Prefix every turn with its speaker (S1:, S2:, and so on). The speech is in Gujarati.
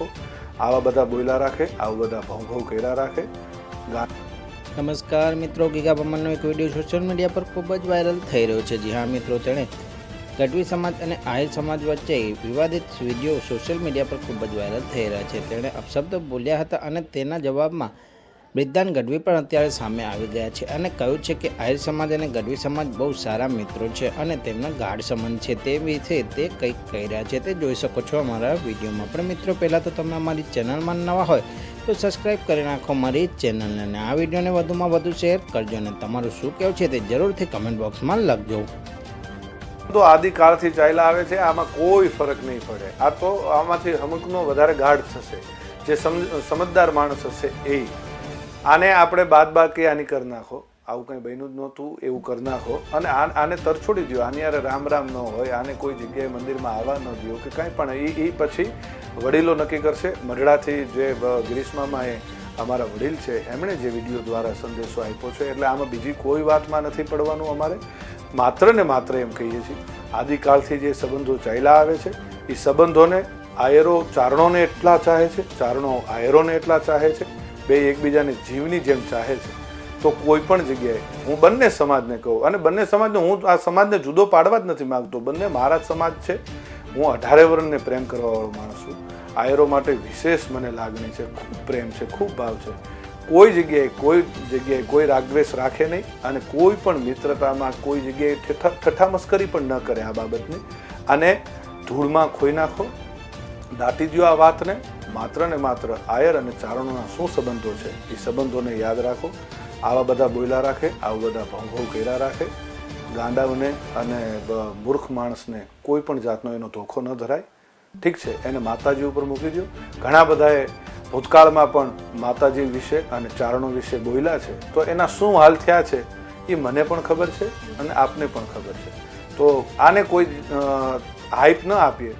S1: નાખો આવા બધા બોયલા રાખે, આવા બધા ભૌભવ કર્યા રાખે.
S2: નમસ્કાર મિત્રો, ગીગા બમનનો એક વીડિયો સોશિયલ મીડિયા પર ખૂબ જ વાયરલ થઈ રહ્યો છે. જી હા મિત્રો, તેણે ગઢવી સમાજ અને આહિર સમાજ વચ્ચે વિવાદિત વીડિયો સોશિયલ મીડિયા પર ખૂબ જ વાયરલ થઈ રહ્યા છે. તેણે અપશબ્દ બોલ્યા હતા અને તેના જવાબમાં બિરદાન ગઢવી પણ અત્યારે સામે આવી ગયા છે અને કહ્યું છે કે આહિર સમાજ અને ગઢવી સમાજ બહુ સારા મિત્રો છે અને તેમના ગાઢ સંબંધ છે તે વિશે તે કંઈક કહી રહ્યા છે તે જોઈ શકો છો અમારા વિડીયોમાં. પણ મિત્રો, પહેલાં તો તમે અમારી ચેનલમાં નવા હોય તો સબસ્ક્રાઇબ કરી નાખો મારી ચેનલને અને આ વિડીયોને વધુમાં વધુ શેર કરજો અને તમારું શું કહેવું છે તે જરૂરથી કમેન્ટ બોક્સમાં લખજો.
S1: તો આદિકાળથી ચાલ્યા આવે છે, આમાં કોઈ ફરક નહીં પડે. આ તો આમાંથી અમુકનો વધારે ગાઢ થશે. જે સમ- સમજદાર માણસ હશે એ. આને આપણે બાદ બાકી આની કરી નાખો. આવું કંઈ બન્યું જ નહોતું, એવું કરી નાખો. અને આને તરછોડી દો આની યારે રામ રામ ન હોય, આને કોઈ જગ્યાએ મંદિરમાં આવવા ન દો કે કાંઈ પણ. એ એ પછી વડીલો નક્કી કરશે મઢડાથી જે ગ્રીષ્મમાં એ અમારા વડીલ છે, એમણે જે વીડિયો દ્વારા સંદેશો આપ્યો છે. એટલે આમાં બીજી કોઈ વાતમાં નથી પડવાનું અમારે. માત્ર ને માત્ર એમ કહીએ છીએ, આદિકાળથી જે સંબંધો ચાલ્યા આવે છે એ સંબંધોને, આયરો ચારણોને એટલા ચાહે છે, ચારણો આયરોને એટલા ચાહે છે બે એકબીજાને જીવની જેમ ચાહે છે. તો કોઈ પણ જગ્યાએ હું બંને સમાજને કહું, અને બંને સમાજને હું આ સમાજને જુદો પાડવા જ નથી માંગતો. બંને મારા સમાજ છે. હું અઢારે વર્ણને પ્રેમ કરવાવાળો માણસ છું. આયરો માટે વિશેષ મને લાગણી છે, ખૂબ પ્રેમ છે, ખૂબ ભાવ છે. કોઈ જગ્યાએ કોઈ જગ્યાએ કોઈ રાગદ્વેષ રાખે નહીં, અને કોઈ પણ મિત્રતામાં કોઈ જગ્યાએ ઠઠા ઠઠ્ઠા મસ્કરી પણ ન કરે આ બાબતની. અને ધૂળમાં ખોઈ નાખો. દાટી દો આ વાતને. માત્ર ને માત્ર આયર અને ચારણોના શું સંબંધો છે? એ સંબંધોને યાદ રાખો. આવા બધા બોયલા રાખે, આવા બધા ભંગભવ કર્યા રાખે. ગાંડાઓને અને મૂર્ખ માણસને કોઈ પણ જાતનો એનો ધોખો ન ધરાય. ઠીક છે, એને માતાજી ઉપર મૂકી દો ઘણા બધાએ ભૂતકાળમાં પણ માતાજી વિશે અને ચારણો વિશે બોયલા છે. તો એના શું હાલ થયા છે, એ મને પણ ખબર છે અને આપને પણ ખબર છે. તો આને કોઈ હાઈપ ન આપીએ.